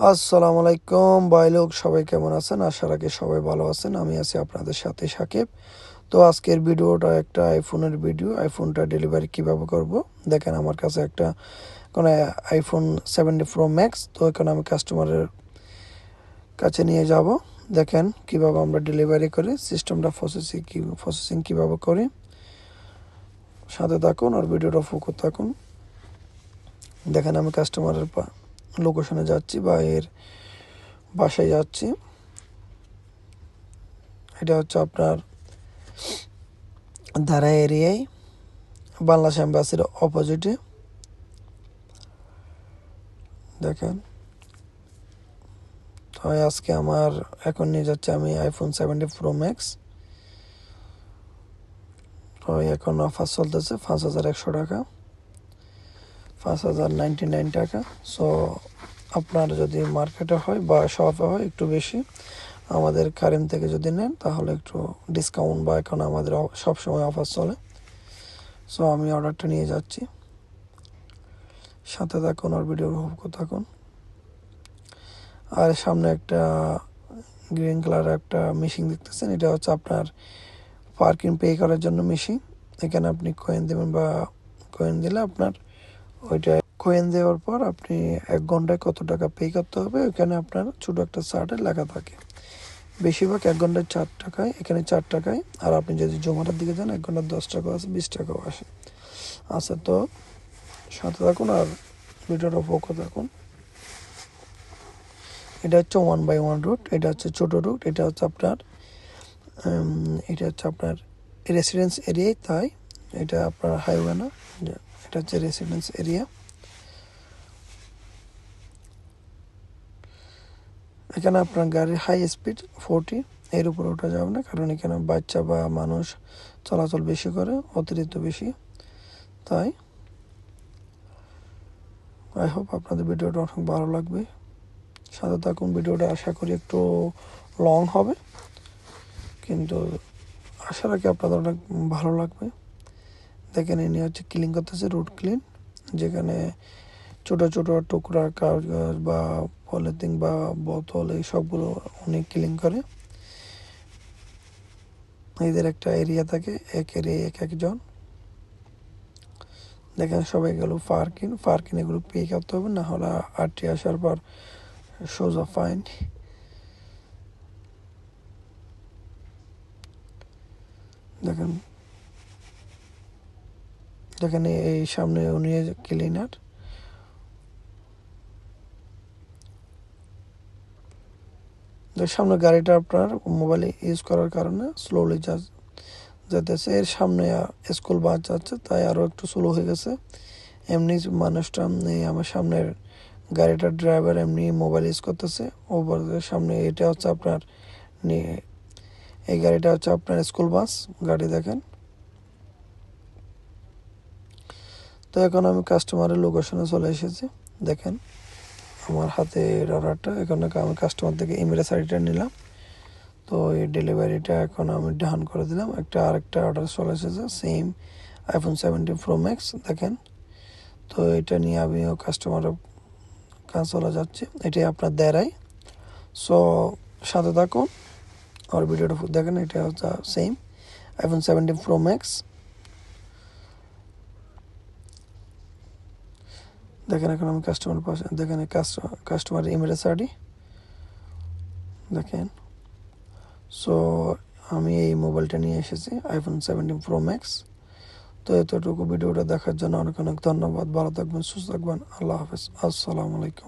আসসালামু আলাইকুম, ভাই লোক, সবাই কেমন আছেন? আশা রাখি সবাই ভালো আছেন। আমি আছি আপনাদের সাথে সাকিব। তো আজকের ভিডিওটা একটা আইফোনের ভিডিও আইফোনটা ডেলিভারি কীভাবে করব? দেখেন আমার কাছে একটা কোনো আইফোন সেভেন্টি প্রো ম্যাক্স তো এখানে আমি কাস্টমারের কাছে নিয়ে যাব। দেখেন কীভাবে আমরা ডেলিভারি করি সিস্টেমটা প্রসেসিং কি প্রসেসিং কীভাবে করি। সাথে থাকুন আর ভিডিওটা ফোকাস থাকুন। দেখেন আমি কাস্টমারের পা লোকেশনে যাচ্ছি বা এর বাসায় যাচ্ছি। এটা হচ্ছে আপনার ধারা এরিয়ায়। বাংলাদেশ অ্যাম্বাসির অপোজিটে দেখেন। তো আজকে আমার এখন নিয়ে যাচ্ছে আমি আইফোন সেভেন্টি প্রো ম্যাক্স তো এখন অফার চলতেছে পাঁচ হাজার একশো টাকা। পাঁচ হাজার নাইনটি নাইন টাকা। সো আপনার যদি মার্কেটে হয় বা শপে হয় একটু বেশি, আমাদের কারেন্ট থেকে যদি নেন, তাহলে একটু ডিসকাউন্ট বা এখন আমাদের সব সময় অফার চলে। সো আমি অর্ডারটা নিয়ে যাচ্ছি। সাথে থাকুন আর ভিডিও উপভোগ থাকুন। আর সামনে একটা গ্রিন কালার একটা মেশিন দেখতেছেন, এটা হচ্ছে আপনার পার্কিং পে করার জন্য মেশিন এখানে আপনি কয়েন দেবেন বা কয়েন দিলে আপনার ওইটা কয়েন দেওয়ার পর আপনি এক ঘন্টায় কত টাকা পে করতে হবে? ওইখানে আপনার ছোটো একটা চার্টে লেখা থাকে। বেশিরভাগ এক ঘন্টায় চার টাকায়, এখানে চার টাকায়। আর আপনি যদি জমাটার দিকে যান, এক ঘণ্টার দশ টাকাও আছে বিশ টাকাও আসে। আচ্ছা তো সাথে থাকুন আর ভিডিওটা ফোকো থাকুন। এটা হচ্ছে ওয়ান বাই ওয়ান রুট এটা হচ্ছে ছোটো রুট এটা হচ্ছে আপনার এটা হচ্ছে আপনার রেসিডেন্স এরিয়ায় তাই এটা আপনার হাইওয়ে না এটা হচ্ছে রেসিডেন্স এরিয়া এখানে আপনার গাড়ির হাই স্পিড ফোরটি এর উপরে ওঠা যাবে না, কারণ এখানে বাচ্চা বা মানুষ চলাচল বেশি করে, অতিরিক্ত বেশি। তাই আই হোপ আপনাদের ভিডিওটা অনেক ভালো লাগবে। সাথে থাকুন, ভিডিওটা আশা করি একটু লং হবে। কিন্তু আশা রাখি আপনাদের অনেক ভালো লাগবে। দেখেন ইনি হচ্ছে ক্লিন করতেছে রুট ক্লিন যেখানে ছোট ছোট টুকরা কাগজ বা পলিথিন বা বোতল এই সবগুলো উনি ক্লিন করে। এদের একটা এরিয়া থাকে, এক এরিয়া এক একজন। দেখেন সবাই গেল পার্কিং পার্কিং এগুলো পে করতে হবে, না হলে আটটি আসার পর সোজা ফাইন দেখেন দেখেন এই সামনে উনি ক্লিনার সামনে গাড়িটা আপনার মোবাইলে ইউজ করার কারণে স্লোলি যেতেছে এর সামনে স্কুল বাস যাচ্ছে, তাই আরও একটু স্লো হয়ে গেছে। এমনি মানুষটা আমার সামনের গাড়িটার ড্রাইভার এমনি মোবাইল ইউজ করতেছে। ওপর সামনে এটা হচ্ছে আপনার এই গাড়িটা হচ্ছে আপনার স্কুল বাস গাড়ি দেখেন। তো এখন আমি কাস্টমারের লোকেশনে চলে এসেছি। দেখেন, আমার হাতে অর্ডারটা এখন আমি কাস্টমার থেকে ইমেলের সাইডটা নিলাম। তো এই ডেলিভারিটা এখন আমি ডান করে দিলাম। একটা আরেকটা অর্ডার চলে এসেছে same iPhone seventeen pro max দেখেন। তো এটা নিয়ে আমিও কাস্টমারের কাজ চলে যাচ্ছে। এটাই আপনার দেড়াই। সো সাথে থাকুন। আর ভিডিওটা দেখেন, এটা হচ্ছে same iPhone seventeen pro max দেখেন এখন আমি কাস্টমার পাশে দেখেন কাস্টমার ইমেলের সাইডি। দেখেন। সো আমি এই মোবাইলটা নিয়ে এসেছি আইফোন সেভেন্টিন প্রো ম্যাক্স তো এতটুকু ভিডিওটা দেখার জন্য অনেক অনেক ধন্যবাদ। ভালো থাকবেন, সুস্থ থাকবেন। আল্লাহ হাফেজ। আসসালামু আলাইকুম।